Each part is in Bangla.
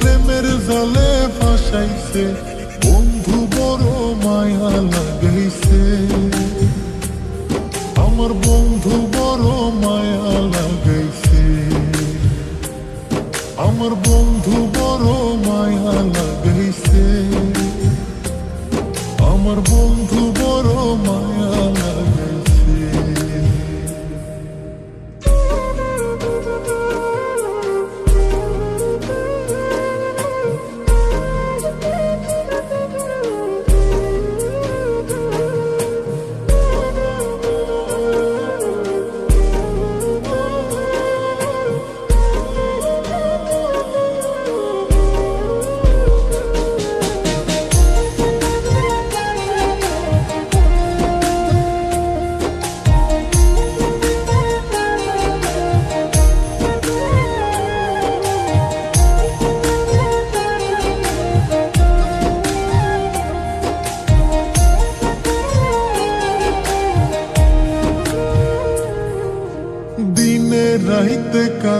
প্রেমের ফাঁসাইছে? বন্ধু বড় মায়া লাগাইছে। আমার বন্ধু বড় মায়া লাগাইছে। আমার বন্ধু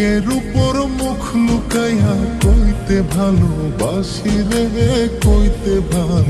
বুকের উপর মুখ লুকাইয়া কইতে ভালোবাসি রে কইতে ভালোবাসি